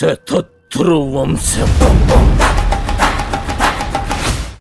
శతత్రు వంశం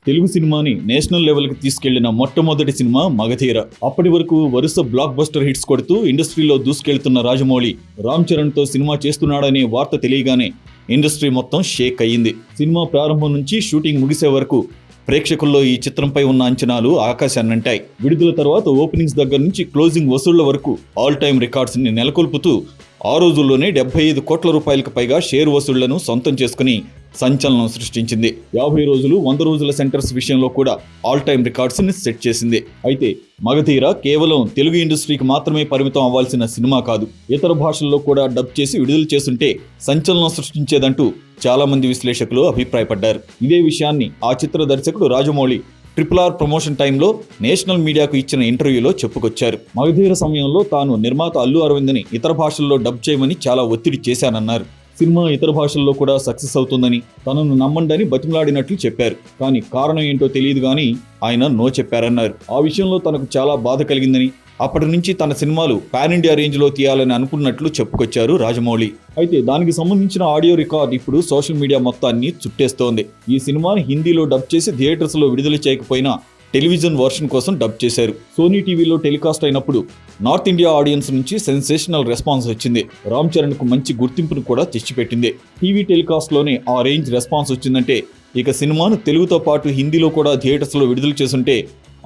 తెలుగు సినిమాని నేషనల్ లెవెల్కి తీసుకెళ్ళిన మొట్టమొదటి సినిమా మగధీర. అప్పటి వరకు వరుస బ్లాక్ బస్టర్ హిట్స్ కొడుతూ ఇండస్ట్రీలో దూసుకెళ్తున్న రాజమౌళి రామ్ చరణ్తో సినిమా చేస్తున్నాడనే వార్త తెలియగానే ఇండస్ట్రీ మొత్తం షేక్ అయ్యింది. సినిమా ప్రారంభం నుంచి షూటింగ్ ముగిసే వరకు ప్రేక్షకుల్లో ఈ చిత్రంపై ఉన్న అంచనాలు ఆకాశాన్నంటాయి. విడుదల తర్వాత ఓపెనింగ్స్ దగ్గర నుంచి క్లోజింగ్ వసూళ్ళ వరకు ఆల్ టైమ్ రికార్డ్స్ని నెలకొల్పుతూ ఆ రోజుల్లోనే డెబ్బై ఐదు కోట్ల రూపాయలకు పైగా షేర్ వసూళ్ళను సొంతం చేసుకుని సంచలనం సృష్టించింది. యాభై రోజులు వంద రోజుల సెంటర్స్ విషయంలో కూడా ఆల్ టైమ్ రికార్డ్స్ని సెట్ చేసింది. అయితే మగధీర కేవలం తెలుగు ఇండస్ట్రీకి మాత్రమే పరిమితం అవ్వాల్సిన సినిమా కాదు. ఇతర భాషల్లో కూడా డబ్ చేసి విడుదల చేస్తుంటే సంచలనం సృష్టించేదంటూ చాలా మంది విశ్లేషకులు అభిప్రాయపడ్డారు. ఇదే విషయాన్ని ఆ చిత్ర దర్శకుడు రాజమౌళి ట్రిపుల్ ఆర్ ప్రమోషన్ టైంలో నేషనల్ మీడియాకు ఇచ్చిన ఇంటర్వ్యూలో చెప్పుకొచ్చారు. మగధీర సమయంలో తాను నిర్మాత అల్లు అరవింద్ని ఇతర భాషల్లో డబ్ చేయమని చాలా ఒత్తిడి చేశానన్నారు. సినిమా ఇతర భాషల్లో కూడా సక్సెస్ అవుతుందని తనను నమ్మండని బతిమలాడినట్లు చెప్పారు. కానీ కారణం ఏంటో తెలియదు కానీ ఆయన నో చెప్పారన్నారు. ఆ విషయంలో తనకు చాలా బాధ కలిగిందని అప్పటి నుంచి తన సినిమాలు పాన్ ఇండియా రేంజ్లో తీయాలని అనుకున్నట్లు చెప్పుకొచ్చారు రాజమౌళి. అయితే దానికి సంబంధించిన ఆడియో రికార్డ్ ఇప్పుడు సోషల్ మీడియా మొత్తాన్ని చుట్టేస్తోంది. ఈ సినిమాని హిందీలో డబ్ చేసి థియేటర్స్లో విడుదల చేయకపోయినా టెలివిజన్ వర్షన్ కోసం డబ్ చేశారు. సోనీ టీవీలో టెలికాస్ట్ అయినప్పుడు నార్త్ ఇండియా ఆడియన్స్ నుంచి సెన్సేషనల్ రెస్పాన్స్ వచ్చింది. రామ్ చరణ్కు మంచి గుర్తింపును కూడా తెచ్చిపెట్టింది. టీవీ టెలికాస్ట్లోనే ఆ రేంజ్ రెస్పాన్స్ వచ్చిందంటే ఇక సినిమాను తెలుగుతో పాటు హిందీలో కూడా థియేటర్స్లో విడుదల చేసుంటే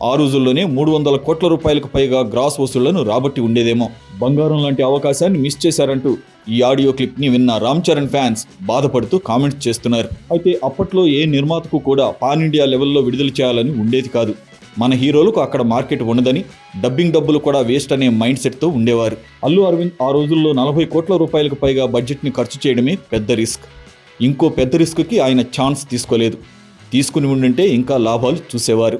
ఆ రోజుల్లోనే మూడు వందల కోట్ల రూపాయలకు పైగా గ్రాస్ వసూళ్ళను రాబట్టి ఉండేదేమో. బంగారం లాంటి అవకాశాన్ని మిస్ చేశారంటూ ఈ ఆడియో క్లిప్ని విన్న రామ్ చరణ్ ఫ్యాన్స్ బాధపడుతూ కామెంట్స్ చేస్తున్నారు. అయితే అప్పట్లో ఏ నిర్మాతకు కూడా పాన్ ఇండియా లెవెల్లో విడుదల చేయాలని ఉండేది కాదు. మన హీరోలకు అక్కడ మార్కెట్ ఉండదని డబ్బింగ్ డబ్బులు కూడా వేస్ట్ అనే మైండ్ సెట్తో ఉండేవారు. అల్లు అరవింద్ ఆ రోజుల్లో నలభై కోట్ల రూపాయలకు పైగా బడ్జెట్ని ఖర్చు చేయడమే పెద్ద రిస్క్. ఇంకో పెద్ద రిస్క్కి ఆయన ఛాన్స్ తీసుకోలేదు. తీసుకుని ఉండింటే ఇంకా లాభాలు చూసేవారు.